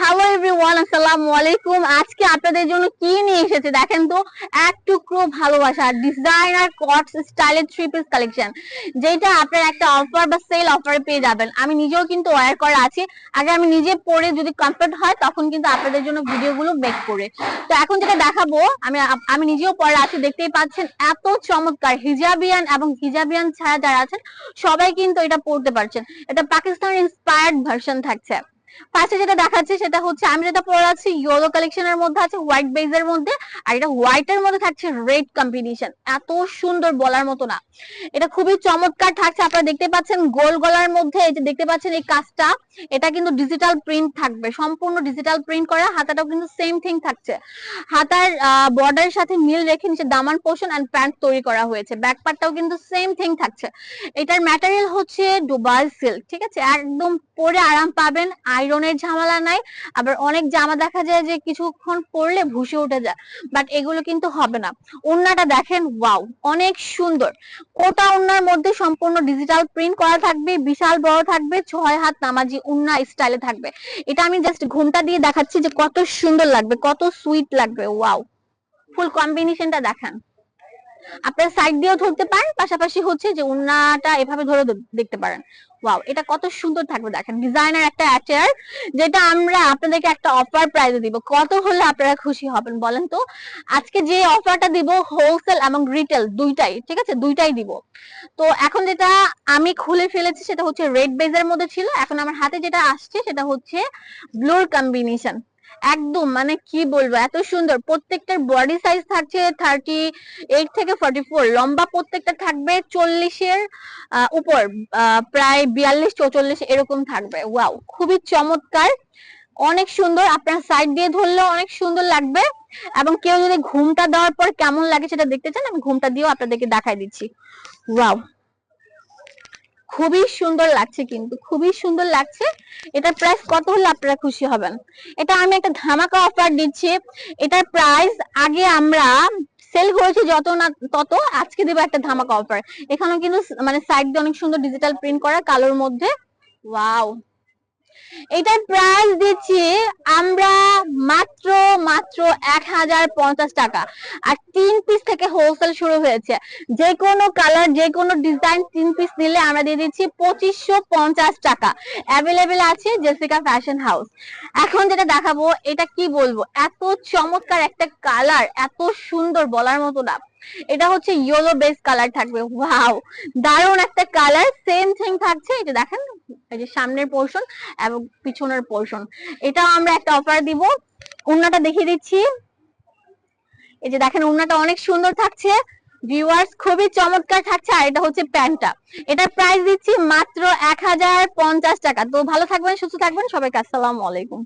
Hello everyone আসসালামু আলাইকুম। আজকে আপনাদের জন্য কি নিয়ে এসেছে দেখেন তো? এক টুকরো ভালোবাসা ডিজাইনার কটস স্টাইলের থ্রি পিস কালেকশন যেটা আপনার একটা অফার বা সেল অফারে পেয়ে যাবেন। আমি নিজেও কিন্তু ওয়্যার করা আছি। আগে আমি নিজে পরে যদি কমফর্ট হয়, তখন কিন্তু আপনাদের জন্য ভিডিওগুলো মেক করে। তো এখন যেটা দেখাবো, আমি আমি নিজেও পরে আছি। দেখতেই পাচ্ছেন, এত চমৎকার হিজাবিয়ান এবং হিজাবিয়ান ছাড়া যারা আছেন, সবাই কিন্তু এটা পড়তে পারছেন। এটা পাকিস্তান ইন্সপায়ার্ড ভার্সন থাকছে। পাশে যেটা দেখাচ্ছে সেটা হচ্ছে, আমি যেটা পরে আছি ইয়েলো কালেকশনের মধ্যে আছে হোয়াইট বেজের মধ্যে, আর এটা হোয়াইট এর মধ্যে থাকছে রেড কম্বিনেশন এত সুন্দর বলার মতো না। এটা খুবই চমৎকার থাকছে, আপনারা দেখতে পাচ্ছেন গোল গলার মধ্যে, এই যে দেখতে পাচ্ছেন এই কাজটা, এটা কিন্তু ডিজিটাল প্রিন্ট থাকবে, সম্পূর্ণ ডিজিটাল প্রিন্ট করা, হাতাটাও কিন্তু সেম থিং থাকছে। হাতার বর্ডারের সাথে মিল রেখে নিচে দামান পোর্শন এন্ড প্যান্ট তৈরি করা হয়েছে ব্যাক পার্টটাও কিন্তু সেম থিং থাকছে। এটার ম্যাটেরিয়াল হচ্ছে দুবাই সিল্ক ঠিক আছে? একদম পরে আরাম পাবেন আয়রনের ঝামেলা নাই, আবার অনেক জামা দেখা যায় যে কিছুক্ষণ পরলে ভুসে উঠে যায় বাট এগুলো কিন্তু হবে না। ওন্নাটা দেখেন ওয়াও অনেক সুন্দর। কোটা ওন্নার মধ্যে সম্পূর্ণ ডিজিটাল প্রিন্ট করা থাকবে, বিশাল বড় থাকবে, ছয় হাত নামাজি উন্না স্টাইলে থাকবে। এটা আমি জাস্ট ঘুমটা দিয়ে দেখাচ্ছি যে কত সুন্দর লাগবে, কত সুইট লাগবে ওয়াও ফুল কম্বিনেশনটা দেখান। আপনার সাইড দিয়েও ধরতে পারেন, পাশাপাশি হচ্ছে যে উন্নাটা এভাবে ধরে দেখতে পারেন। ওয়াও এটা কত সুন্দর থাকবে, দেখেন ডিজাইনার একটা অ্যাটায়ার যেটা আমরা আপনাদেরকে একটা অফার প্রাইজে দিব। কত হলে আপনারা খুশি হবেন বলেন তো? আজকে যে অফারটা দিব হোলসেল এবং রিটেল দুইটাই, ঠিক আছে? দুইটাই দিব। তো এখন যেটা আমি খুলে ফেলেছি, সেটা হচ্ছে রেড বেজের মধ্যে ছিল। এখন আমার হাতে যেটা আসছে, সেটা হচ্ছে ব্লুর কম্বিনেশন একদম মানে কি বলব, এত সুন্দর। প্রত্যেকটার বডি সাইজ থাকছে থার্টি এইট থেকে ফর্টি ফোর লম্বা প্রত্যেকটা থাকবে চল্লিশের উপর প্রায় বিয়াল্লিশ, চৌচল্লিশ এরকম থাকবে। ওয়াও, খুবই চমৎকার। অনেক সুন্দর, আপনার সাইড দিয়ে ধরলেও অনেক সুন্দর লাগবে। এবং কেউ যদি ঘুমটা দেওয়ার পর কেমন লাগে সেটা দেখতে চান, আমি ঘুমটা দিয়েও আপনাদেরকে দেখাই দিচ্ছি। ওয়াও। খুবই সুন্দর লাগছে কিন্তু, খুবই সুন্দর লাগছে। এটার প্রাইস কত হলে আপনারা খুশি হবেন? এটা আমি একটা ধামাকা অফার দিচ্ছি। এটার প্রাইস আগে আমরা সেল করেছি যত না তত, আজকে দেবো একটা ধামাকা অফার এখানেও কিন্তু মানে সাইড দিয়ে অনেক সুন্দর ডিজিটাল প্রিন্ট করা, কালোর মধ্যে। ওয়াও এটার প্রাইস দিচ্ছি আমরা মাত্র মাত্র এক হাজার পঞ্চাশ টাকা। আর তিন পিস থেকে হোলসেল শুরু হয়েছে। যে কোনো কালার যে কোনো ডিজাইন তিন পিস নিলে আমরা দিয়ে দিচ্ছি পঁচিশশো পঞ্চাশ টাকা। অ্যাভেলেবেল আছে জেসিকা ফ্যাশন হাউস এখন যেটা দেখাবো, এটা কি বলব? এত চমৎকার একটা কালার এত সুন্দর বলার মতো না। এটা হচ্ছে ইয়েলো বেস কালার থাকবে ওয়াও দারুণ একটা কালার সেম থিং থাকছে এটা দেখেন, এই যে সামনের পোর্শন এবং পিছনের পোর্শন এটা আমরা একটা অফার দিব। উন্নাটা দেখিয়ে দিচ্ছি। এই যে দেখেন, উন্নাটা অনেক সুন্দর থাকছে। ভিউয়ার্স খুবই চমৎকার থাকছে। আর এটা হচ্ছে প্যান্টটা। এটার প্রাইস দিচ্ছি মাত্র এক হাজার পঞ্চাশ টাকা। তো ভালো থাকবেন, সুস্থ থাকবেন। সবাইকে আসসালামু আলাইকুম।